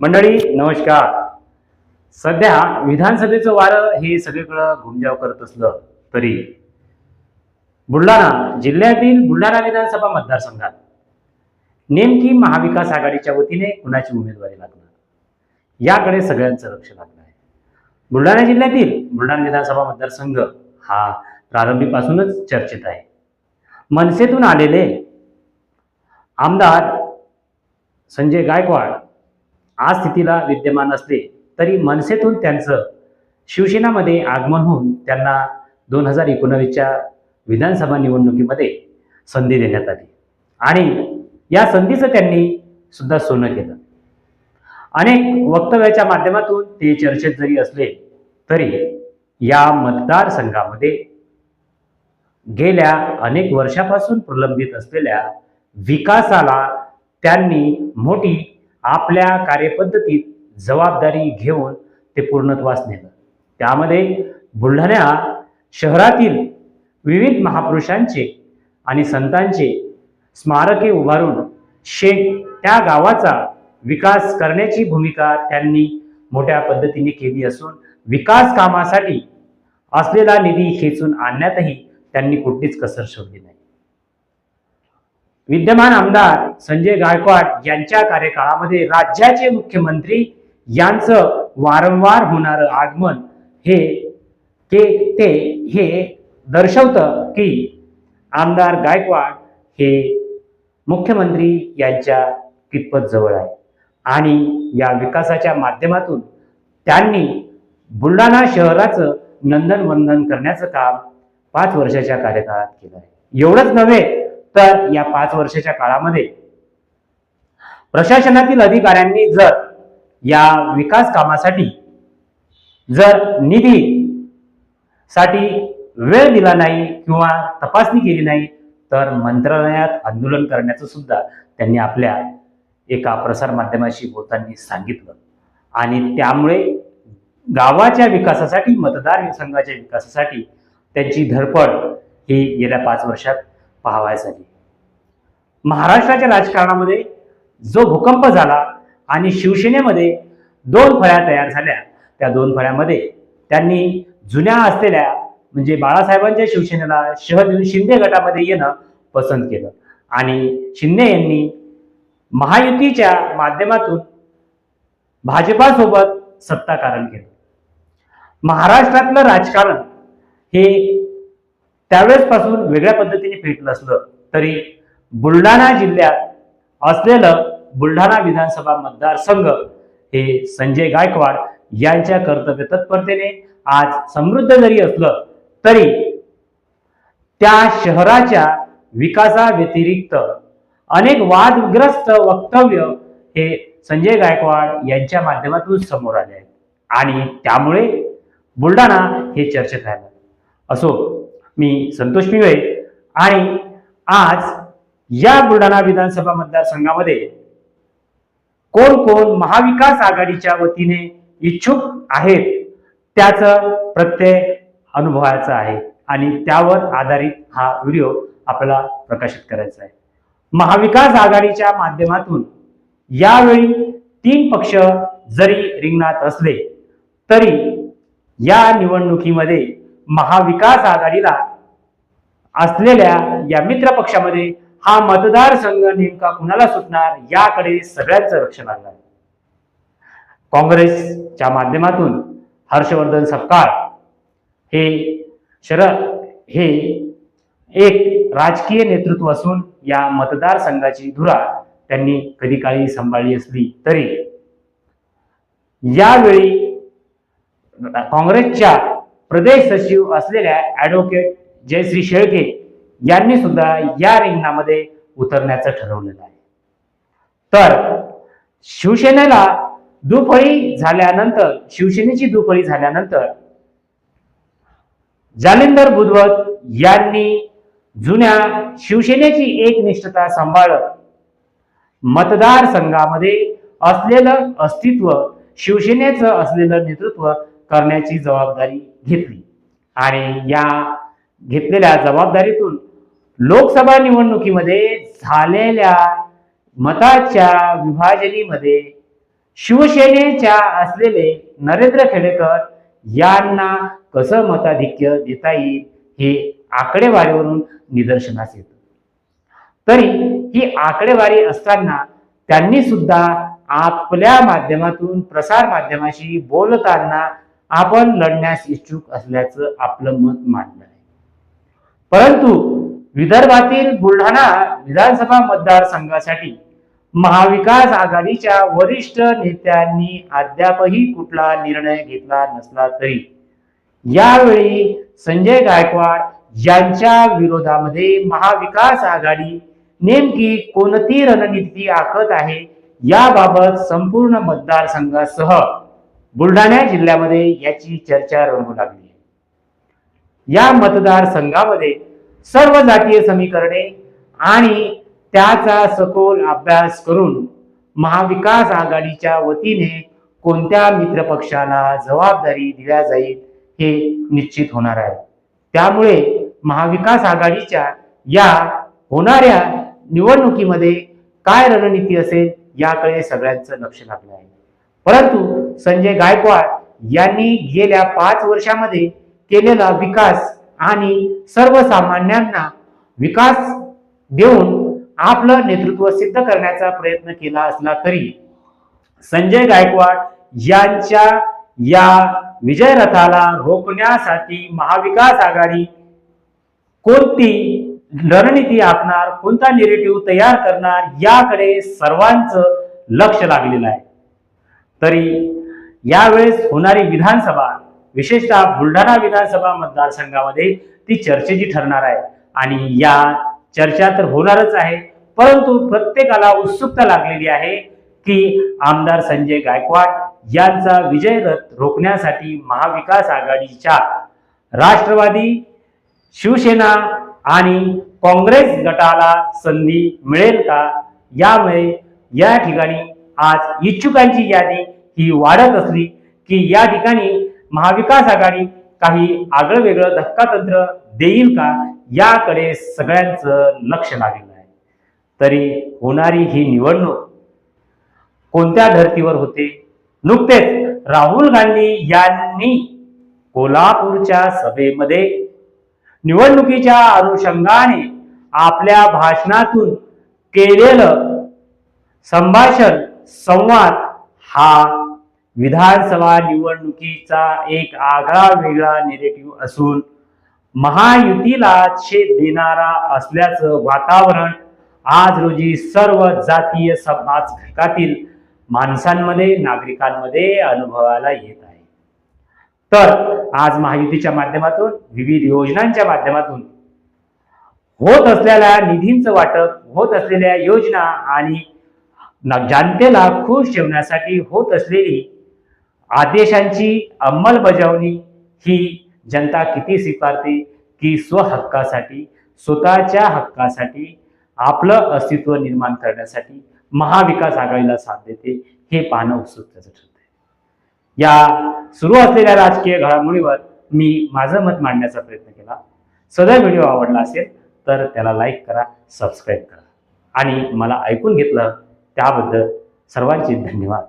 मंडळी नमस्कार. सध्या विधानसभेचं वारं हे सगळीकडं घुमजाव करत असलं तरी बुलढाणा जिल्ह्यातील बुलढाणा विधानसभा मतदारसंघात नेमकी महाविकास आघाडीच्या वतीने कुणाची उमेदवारी लागणार? याकडे सगळ्यांचं लक्ष लागलं आहे. बुलढाणा जिल्ह्यातील बुलढाणा विधानसभा मतदारसंघ हा प्रारंभीपासूनच चर्चेत आहे. मनसेतून आलेले आमदार संजय गायकवाड आज स्थितीला विद्यमान असले तरी मनसेतून त्यांचं शिवसेनामध्ये आगमन होऊन त्यांना दोन हजार एकोणावीसच्या विधानसभा निवडणुकीमध्ये संधी देण्यात आली. आणि या संधीचं त्यांनी सुद्धा सोनं केलं अनेक वक्तव्याच्या माध्यमातून ते चर्चेत जरी असले तरी या मतदारसंघामध्ये गेल्या अनेक वर्षापासून प्रलंबित असलेल्या विकासाला त्यांनी मोठी आपल्या कार्यपद्धतीत जबाबदारी घेऊन ते पूर्णत्वास नेलं. त्यामध्ये बुलढाणा शहरातील विविध महापुरुषांचे आणि संतांचे स्मारके उभारून शेख त्या गावाचा विकास करण्याची भूमिका त्यांनी मोठ्या पद्धतीने केली असून विकास कामासाठी असलेला निधी खेचून आणण्यातही त्यांनी कुठलीच कसर सोडली नाही. विद्यमान आमदार संजय गायकवाड यांच्या कार्यकाळामध्ये राज्याचे मुख्यमंत्री यांचं वारंवार होणारं आगमन हे के ते हे दर्शवतं की आमदार गायकवाड हे मुख्यमंत्री यांच्या कितपत जवळ आहे. आणि या विकासाच्या माध्यमातून त्यांनी बुलढाणा शहराचं नंदनवंदन करण्याचं काम पाच वर्षाच्या कार्यकाळात केलं आहे. एवढंच नव्हे तर या पाच वर्षाच्या काळामध्ये प्रशासनातील अधिकाऱ्यांनी जर या विकास कामासाठी जर निधी साठी वेळ दिला नाही किंवा तपासणी केली नाही तर मंत्रालयात आंदोलन करण्याचं सुद्धा त्यांनी आपल्या एका प्रसारमाध्यमाशी बोलताना सांगितलं. आणि त्यामुळे गावाच्या विकासासाठी मतदार संघाच्या विकासासाठी त्यांची धडपड ही गेल्या पाच वर्षात पाहावयास आली महाराष्ट्राच्या राजकारणामध्ये जो भूकंप झाला आणि शिवसेनेमध्ये दोन फळ्या तयार झाल्या त्या दोन फळ्यामध्ये त्यांनी जुन्या असलेल्या म्हणजे बाळासाहेबांच्या शिवसेनेला शह देऊन शिंदे गटामध्ये येणं पसंत केलं. आणि शिंदे यांनी महायुतीच्या माध्यमातून भाजपासोबत सत्ताकारण केलं. महाराष्ट्रातलं राजकारण हे त्यावेळेसपासून वेगळ्या पद्धतीने फेटलं असलं तरी बुलढाणा जिल्ह्यात असलेलं बुलढाणा विधानसभा मतदारसंघ हे संजय गायकवाड यांच्या कर्तव्य तत्परतेने आज समृद्ध जरी असलं तरी त्या शहराच्या विकासाव्यतिरिक्त अनेक वादग्रस्त वक्तव्य हे संजय गायकवाड यांच्या माध्यमातून समोर आले आहेत. आणि त्यामुळे बुलढाणा हे चर्चेत राहिलं. असो मी संतोष पिवळे आणि आज या बुलढाणा विधानसभा मतदारसंघामध्ये कोण कोण महाविकास आघाडीच्या वतीने इच्छुक आहेत त्याचं प्रत्यय अनुभवायचं आहे आणि त्यावर आधारित हा व्हिडिओ आपल्याला प्रकाशित करायचा आहे. महाविकास आघाडीच्या माध्यमातून यावेळी तीन पक्ष जरी रिंगणात असले तरी या निवडणुकीमध्ये महाविकास आघाडीला असलेल्या या मित्र पक्षामध्ये हा मतदारसंघ नेमका कुणाला सुटणार याकडे सगळ्यांचं लक्ष लागलं आहे. काँग्रेसच्या माध्यमातून हर्षवर्धन सपकाळ हे शरद हे एक राजकीय नेतृत्व असून या मतदारसंघाची धुरा त्यांनी कधी काळी सांभाळली असली तरी. यावेळी काँग्रेसच्या प्रदेश सचिव असलेल्या ऍडव्होकेट जयश्री शेळके यांनी सुद्धा या रिंगणामध्ये उतरण्याचं ठरवलेलं आहे. तर शिवसेनेला दुफळी झाल्यानंतर शिवसेनेची दुफळी झाल्यानंतर जालिंदर बुधवत यांनी जुन्या शिवसेनेची एकनिष्ठता सांभाळत मतदारसंघामध्ये असलेलं अस्तित्व शिवसेनेचं असलेलं नेतृत्व करण्याची जबाबदारी घेतली. आणि या घेतलेल्या जबाबदारीतून लोकसभा निवडणुकीमध्ये झालेल्या मताच्या विभाजनीमध्ये शिवसेनेच्या असलेले नरेंद्र खेडेकर यांना कसं मताधिक्य देता येईल हे आकडेवारीवरून निदर्शनास येतं. तरी ही आकडेवारी असताना त्यांनी सुद्धा आपल्या माध्यमातून प्रसार माध्यमाशी बोलताना आपण लढण्यास इच्छुक असल्याचं आपलं मत मांडलं आहे परंतु विदर्भातील बुलढाणा विधानसभा मतदारसंघासाठी महाविकास आघाडीच्या वरिष्ठ नेत्यांनी अद्यापही कुठला निर्णय घेतला नसला तरी यावेळी संजय गायकवाड यांच्या विरोधामध्ये महाविकास आघाडी नेमकी कोणती रणनीती आखत आहे याबाबत संपूर्ण मतदारसंघासह बुलढाणा जिल्ह्यामध्ये याची चर्चा रंगू लागली आहे. या मतदारसंघामध्ये सर्व जातीय समीकरणे आणि त्याचा सखोल अभ्यास करून महाविकास आघाडीच्या वतीने कोणत्या मित्रपक्षाला जबाबदारी दिल्या जाईल हे निश्चित होणार आहे. त्यामुळे महाविकास आघाडीच्या या होणाऱ्या निवडणुकीमध्ये काय रणनीती असेल याकडे सगळ्यांचं लक्ष लागलं आहे. परंतु संजय गायकवाड यांनी गेल्या पाच वर्षामध्ये केलेला विकास आणि सर्वसामान्यांना विकास देऊन आपलं नेतृत्व सिद्ध करण्याचा प्रयत्न केला असला तरी संजय गायकवाड यांच्या या विजय रथाला रोखण्यासाठी महाविकास आघाडी कोणती रणनीती आखणार कोणता निरेटिव्ह तयार करणार याकडे सर्वांचं लक्ष लागलेलं आहे. तरी यावेळेस होणारी विधानसभा विशेषतः बुलढाणा विधानसभा मतदारसंघामध्ये ती चर्चेची ठरणार आहे. आणि या चर्चा तर होणारच आहे परंतु प्रत्येकाला उत्सुकता लागलेली आहे की आमदार संजय गायकवाड यांचा विजय रथ रोखण्यासाठी महाविकास आघाडीच्या राष्ट्रवादी शिवसेना आणि काँग्रेस गटाला संधी मिळेल का? यामुळे या ठिकाणी आज इच्छुकांची यादी ही वाढत असली की या ठिकाणी महाविकास आघाडी काही आगळं वेगळं धक्कातंत्र देईल का याकडे सगळ्यांचं लक्ष लागलेलं आहे. तरी होणारी ही निवडणूक कोणत्या धर्तीवर होते? नुकतेच राहुल गांधी यांनी कोल्हापूरच्या सभेमध्ये निवडणुकीच्या अनुषंगाने आपल्या भाषणातून केलेलं संभाषण संवाद हा विधानसभा निवडणुकीचा एक आगळा वेगळा निगेटिव्ह असून महायुतीला छेद देणारा असल्याचं वातावरण आज रोजी सर्व जातीय समाज घटकातील माणसांमध्ये नागरिकांमध्ये अनुभवाला येत आहे. तर आज महायुतीच्या माध्यमातून विविध योजनांच्या माध्यमातून होत असलेल्या निधींचं वाटप होत असलेल्या योजना आणि जनतेला खुश ठेवण्यासाठी होत असलेली आदेशांची अंमलबजावणी ही जनता किती स्वीकारते? की स्वहक्कासाठी स्वतःच्या हक्कासाठी आपलं अस्तित्व निर्माण करण्यासाठी महाविकास आघाडीला साथ देते हे पाहणं उत्सुकतेचं ठरते या सुरू असलेल्या राजकीय घडामोडीवर मी माझं मत मांडण्याचा प्रयत्न केला. सदर व्हिडिओ आवडला असेल तर त्याला लाईक करा सबस्क्राईब करा. आणि मला ऐकून घेतलं त्याबद्दल सर्वांचे धन्यवाद.